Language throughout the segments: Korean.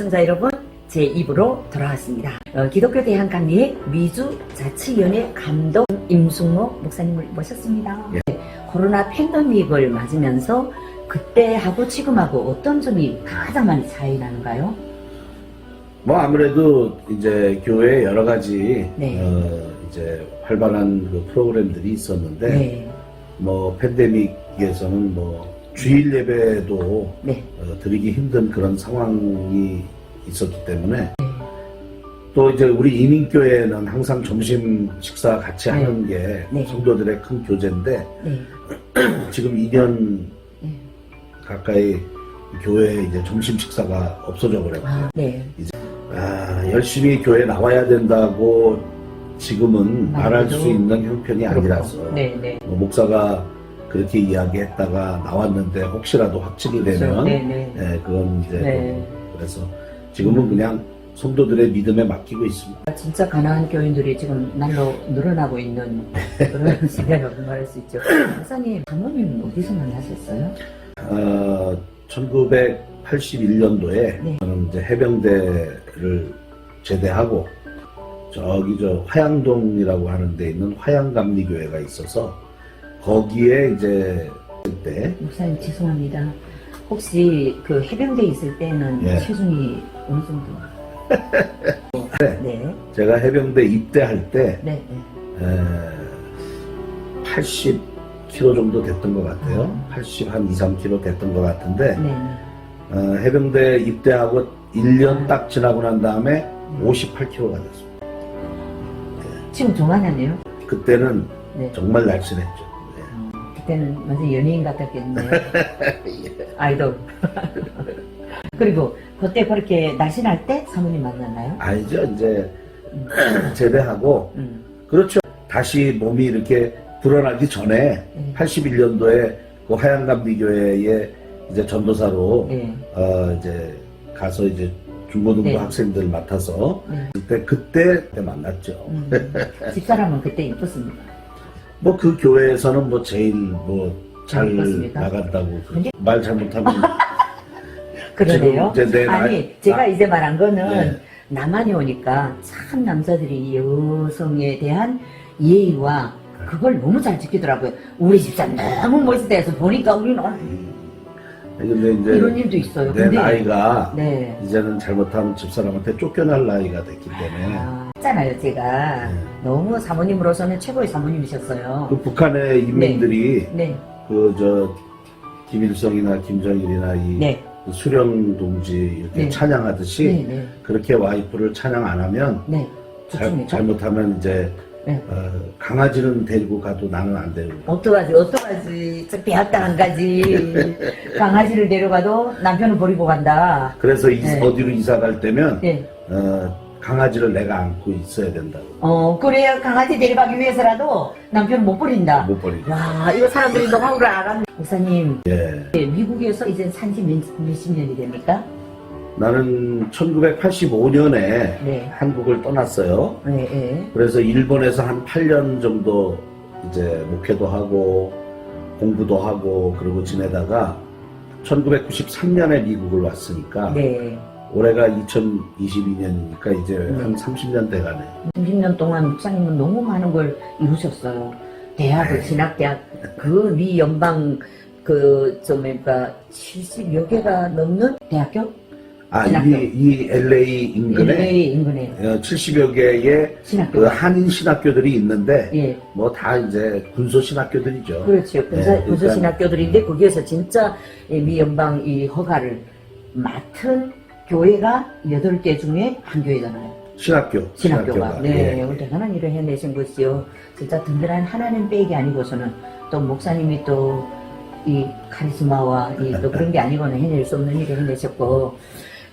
시청자 여러분, 제 입으로 돌아왔습니다. 어, 기독교 대한감리의 미주 자치위원회 감독 임승모 목사님을 모셨습니다. 예. 네, 코로나 팬데믹을 맞으면서 그때하고 지금하고 어떤 점이 가장 많이 차이 나는가요? 뭐 아무래도 이제 교회 여러 가지 네. 어, 이제 활발한 그 프로그램들이 있었는데 네. 뭐 팬데믹에서는 뭐 주일 예배도 네. 어, 드리기 힘든 그런 상황이 있었기 때문에 또 이제 우리 이민교회는 항상 점심 식사 같이 네. 하는 게 네. 성도들의 큰 교제인데 네. 지금 2년 네. 가까이 교회에 이제 점심 식사가 없어져 버렸고 아, 네. 아, 열심히 교회 나와야 된다고 지금은 말할 수 있는 형편이 아니라서 네, 네. 뭐 목사가 그렇게 이야기했다가 나왔는데 혹시라도 확진이 되면 네, 네. 예, 그건 이제 네. 또 그래서 지금은 그냥 성도들의 믿음에 맡기고 있습니다. 진짜 가난한 교인들이 지금 날로 늘어나고 있는 그런 시대라고 말할 수 있죠. 목사님, 장모님 어디서 만나셨어요? 어, 1981년도에 네. 저는 이제 해병대를 제대하고 저기 저 화양동이라고 하는 데 있는 화양감리교회가 있어서 거기에 이제 그때 목사님 죄송합니다. 혹시 그 해병대 있을 때는 예. 체중이 어느 정도? 네. 네, 제가 해병대 입대할 때 네, 네. 에, 80kg 정도 됐던 것 같아요. 80 한 2, 3kg 됐던 것 같은데 네, 어, 해병대 입대하고 1년 딱 지나고 난 다음에 58kg가 됐습니다. 지금 동안이네요. 그때는 네. 정말 날씬했죠. 그때는 완전 연예인 같았겠네요. 아이돌. 그리고 그때 그렇게 날씬할 때 사모님 만났나요? 아니죠. 이제 제대하고 음. 그렇죠. 다시 몸이 이렇게 불어나기 전에 네. 81년도에 그 하양감리교회에 이제 전도사로 네. 어 이제 가서 이제 중고등부 네. 학생들 맡아서 네. 그때 그때 그때 만났죠. 음. 집사람은 그때 이뻤습니다. 뭐 그 교회에서는 뭐 제일 뭐잘 이뻤습니까? 나간다고 근데- 말 잘못하면 그러네요. 지금 이제 내 아니, 나이- 제가 나- 이제 말한 거는 네. 남한에 오니까 참 남자들이 여성에 대한 예의와 그걸 너무 잘 지키더라고요. 우리 집사람 너무 멋있다 해서 보니까 우리는 어, 근데 이제 이런 일도 있어요. 내 나이가 네. 이제는 잘못하면 집사람한테 쫓겨날 나이가 됐기 때문에 아, 했잖아요, 제가. 네. 너무 사모님으로서는 최고의 사모님이셨어요. 그 북한의 인민들이 네, 그 저 김일성이나 김정일이나 이 네, 그 수령 동지 이렇게 네. 찬양하듯이 네, 네, 그렇게 와이프를 찬양 안 하면 네. 잘? 잘못하면 이제 네. 어, 강아지는 데리고 가도 나는 안 데리고 가. 어떡하지, 어떡하지. 저 배웠다 한 가지. 강아지를 데려가도 남편을 버리고 간다. 그래서 이- 네. 어디로 이사 갈 때면 네. 어, 강아지를 내가 안고 있어야 된다고 어, 그래야 강아지 데려가기 위해서라도 남편 못 버린다. 못 버리고 와, 이거 사람들이 노하우를 알았네. 목사님, 예. 네, 미국에서 이제 산지 몇, 몇십 년이 됩니까? 나는 1985년에 네. 한국을 떠났어요 네, 네. 그래서 일본에서 한 8년 정도 이제 목회도 하고 공부도 하고 그러고 지내다가 1993년에 미국을 왔으니까 네. 올해가 2022년이니까 이제 네. 한 30년 돼가네. 30년 동안 목사님은 너무 많은 걸 이루셨어요. 대학을, 네. 진학대학, 그미 연방, 그, 좀, 그러니까, 70여 개가 넘는 대학교? 아, 신학교. 이, 이 LA 인근에 LA 인근에. 어, 70여 개의 신학교. 그 한인 신학교들이 있는데 예. 뭐 다 이제 군소 신학교들이죠. 그렇죠. 군사, 네, 군사 그러니까- 신학교들인데 거기에서 진짜 이 미연방 이 허가를 맡은 교회가 여덟 개 중에 한 교회잖아요. 신학교. 신학교가. 네, 예. 오늘 대단한 일을 해내신 것이요. 진짜 든든한 하나님 빼기 아니고서는 또 목사님이 또 이 카리스마와 이 또 그런 게 아니고는 해낼 수 없는 일을 해내셨고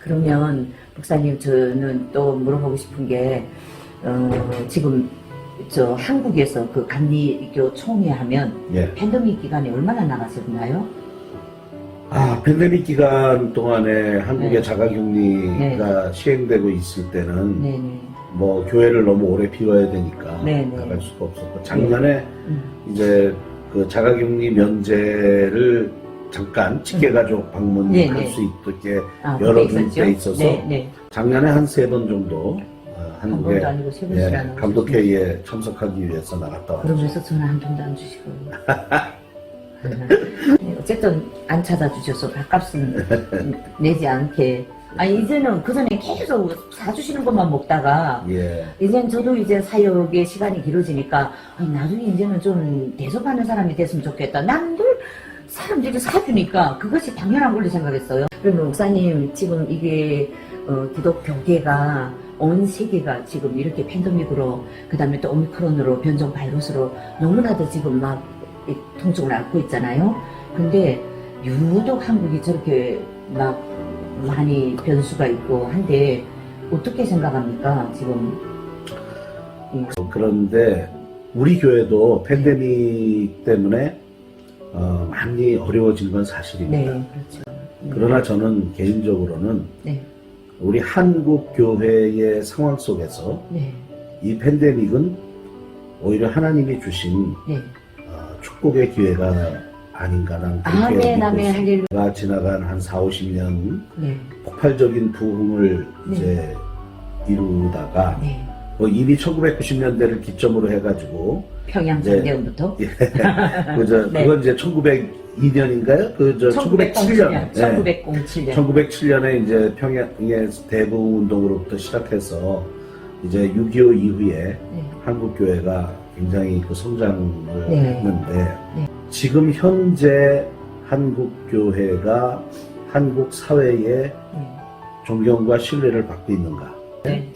그러면 목사님 저는 또 물어보고 싶은 게 어, 지금 저 한국에서 그 감리교 총회 하면 예. 팬데믹 기간에 얼마나 나갔었나요? 아, 팬데믹 기간 동안에 한국의 네. 자가격리가 시행되고 있을 때는 네 네. 뭐 교회를 너무 오래 비워야 되니까 네, 네. 나갈 수가 없었고 작년에 음. 이제 그 자가격리 면제를 잠깐 직계가족 방문할 네, 네. 수 있게 아, 있었죠? 군데 있어서 네, 네. 작년에 한 세 번 정도 어, 한 한국에 번도 아니고 세 예, 감독회의에 참석하기 위해서 나갔다 왔죠. 그러면서 전화 한 통도 안 주시고. 네, 어쨌든 안 찾아주셔서 밥값은 내지 않게. 아니, 이제는 그 전에 계속 사주시는 것만 먹다가, 예, 이젠 저도 이제 사역의 시간이 길어지니까, 아니, 나중에 이제는 좀 대접하는 사람이 됐으면 좋겠다. 남들, 사람들이 사주니까 그것이 당연한 걸로 생각했어요. 그러면 목사님, 지금 이게, 어, 기독교계가 온 세계가 지금 이렇게 팬데믹으로, 그 다음에 또 오미크론으로 변종 바이러스로 너무나도 지금 막이 통증을 앓고 있잖아요. 근데 유독 한국이 저렇게 막 많이 변수가 있고 한데 어떻게 생각합니까? 지금 그런데 우리 교회도 팬데믹 때문에 어, 많이 어려워진 건 사실입니다. 네, 그렇죠. 네. 그러나 저는 개인적으로는 네, 우리 한국 교회의 상황 속에서 네, 이 팬데믹은 오히려 하나님이 주신 네. 어, 축복의 기회가 아닌가 난 그렇게 아멘, 아멘. 할렐루야. 가 지나간 한 4, 50년 네, 폭발적인 부흥을 네. 이제 이루다가 네. 뭐 이미 1990년대를 기점으로 해가지고 평양 네. 전쟁부터 그저 네. 그건 이제 1902년인가요? 그저 1907년. 1907년. 1907년에 이제 평양의 대부 운동으로부터 시작해서 이제 6.25 이후에 네. 한국 교회가 굉장히 그 성장을 네. 했는데 네. 지금 현재 한국 교회가 한국 사회의 네. 존경과 신뢰를 받고 있는가? 네.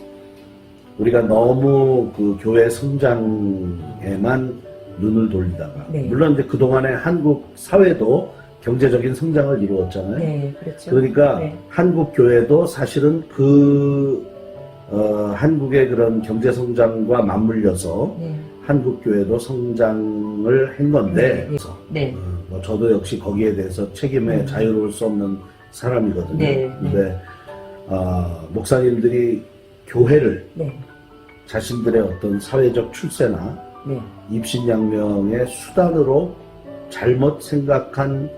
우리가 너무 그 교회 성장에만 눈을 돌리다가 네. 물론 이제 그 동안에 한국 사회도 경제적인 성장을 이루었잖아요. 네, 그렇죠. 그러니까 네. 한국 교회도 사실은 그 어, 한국의 그런 경제 성장과 맞물려서 네, 한국 교회도 성장을 한 건데 네, 네. 어, 뭐 저도 역시 거기에 대해서 책임에 음. 자유로울 수 없는 사람이거든요. 네, 근데 어, 목사님들이 교회를 네, 자신들의 어떤 사회적 출세나 네, 입신양명의 수단으로 잘못 생각한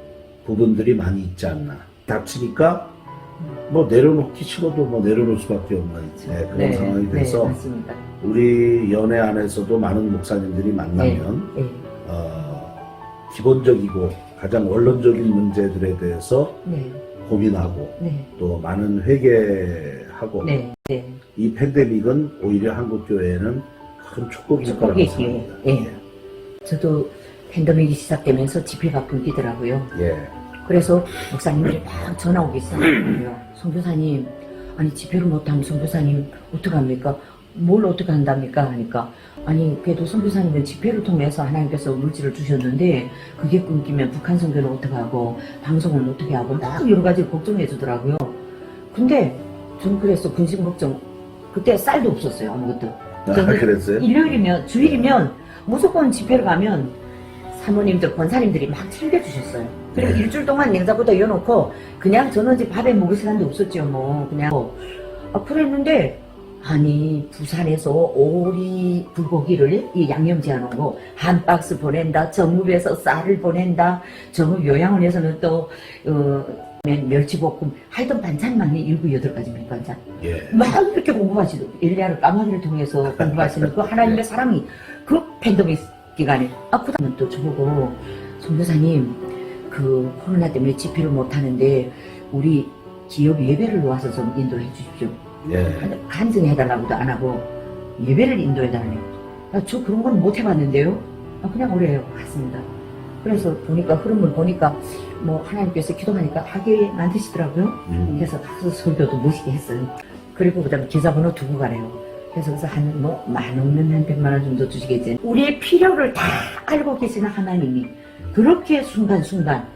부분들이 많이 있지 않나. 닥치니까 뭐 내려놓기 싫어도 뭐 내려놓을 수밖에 없는 네, 그런 네, 상황이 돼서 네, 맞습니다. 우리 연회 안에서도 많은 목사님들이 만나면 네, 어, 기본적이고 가장 원론적인 문제들에 대해서 네, 고민하고 네, 또 많은 회개하고 네, 네. 이 팬데믹은 오히려 한국 교회에는 큰 축복일 거라고 생각합니다. 예. 저도 팬데믹이 시작되면서 집회가 끊기더라고요. 예. 그래서 목사님들이 막 전화 오기 시작하더라고요. 성교사님, 아니 집회를 못하면 성교사님 어떡합니까? 뭘 어떻게 한답니까? 하니까 아니 그래도 성교사님은 집회를 통해서 하나님께서 물질을 주셨는데 그게 끊기면 북한 선교는 어떻게 하고 방송은 어떻게 하고 막 여러 가지 걱정해 주더라고요. 근데 전 그래서 근심 걱정 그때 쌀도 없었어요 아무것도. 아, 그랬어요? 일요일이면 주일이면 무조건 집회를 가면 사모님들 권사님들이 막 챙겨주셨어요. 그리고 네. 일주일 동안 냉장고다 이어놓고 그냥 저는 이제 밥에 먹을 시간도 없었죠 뭐. 그냥 아 그랬는데 아니 부산에서 오리 불고기를 이 양념 재워놓은 거한 박스 보낸다 정읍에서 쌀을 보낸다 정읍 요양원에서는 또 어, 멸치볶음 하여튼 반찬만이 일곱 여덟 가지입니다 반찬. 예. 막 이렇게 공부하시고 엘리야를 까마귀를 통해서 공부하시는 그 하나님의 사랑이 그 팬데믹 기간에 아 그다음에 또 저보고 선교사님 그 코로나 때문에 집회를 못 하는데 우리 기업 예배를 놓아서 좀 인도해 주십시오. 예. 간증해 달라고도 안 하고 예배를 인도해달래요. 아, 저 그런 건 못 해봤는데요. 아, 그냥 오래요. 갔습니다. 그래서 보니까 흐름을 보니까 뭐 하나님께서 기도하니까 하게 만드시더라고요. 음. 그래서 가서 설교도 멋있게 했어요. 그리고 그다음에 계좌번호 두고 가래요. 그래서 그래서 한 뭐만 없는 한 백만 원 정도 주시겠지. 우리의 필요를 다 알고 계시는 하나님이 그렇게 순간순간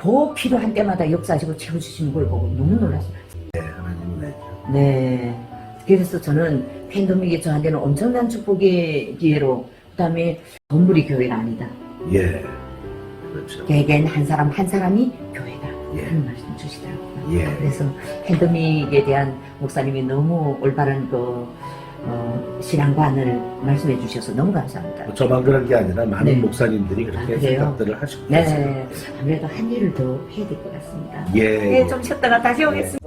그 필요한 때마다 역사하시고 채워주시는 걸 보고 너무 놀랐어요. 예, 하나님은 내죠. 네. 그래서 저는 팬데믹이 저한테는 엄청난 축복의 기회로 그다음에 건물이 교회가 아니다. 예. 그렇죠. 개개인 한 사람 한 사람이 교회다. 예. 하는 말씀 주시더라고요. 예. 그래서 팬데믹에 대한 목사님이 너무 올바른 그 어, 신앙관을 말씀해 주셔서 너무 감사합니다. 저만 그런 게 아니라 많은 네. 목사님들이 그렇게 아? 생각들을 하시고 계세요. 네, 아무래도 한 일을 더 해야 될 것 같습니다. 예. 네, 좀 쉬었다가 다시 오겠습니다.